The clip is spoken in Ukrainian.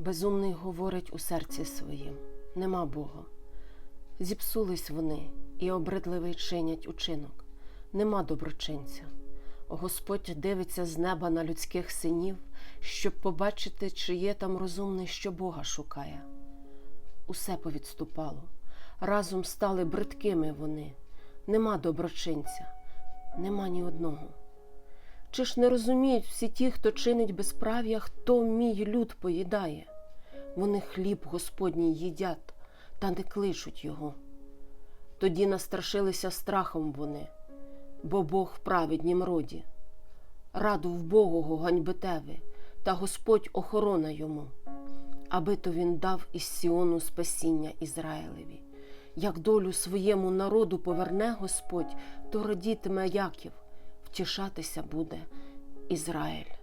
Безумний говорить у серці своїм нема Бога. Зіпсулись вони і обридливий чинять учинок, нема доброчинця. Господь дивиться з неба на людських синів, щоб побачити, чи є там розумний, що Бога шукає. Усе повідступало, разом стали бридкими вони, нема доброчинця, нема ні одного. Чи ж не розуміють всі ті, хто чинить безправ'я, хто мій люд поїдає? Вони хліб Господній їдять, та не кличуть його. Тоді настрашилися страхом вони, бо Бог в праведнім роді. Раду в Богого ганьбите ви, та Господь охорона йому, аби то він дав із Сіону спасіння Ізраїлеві. Як долю своєму народу поверне Господь, то радітиме Яків, втішатися буде Ізраїль.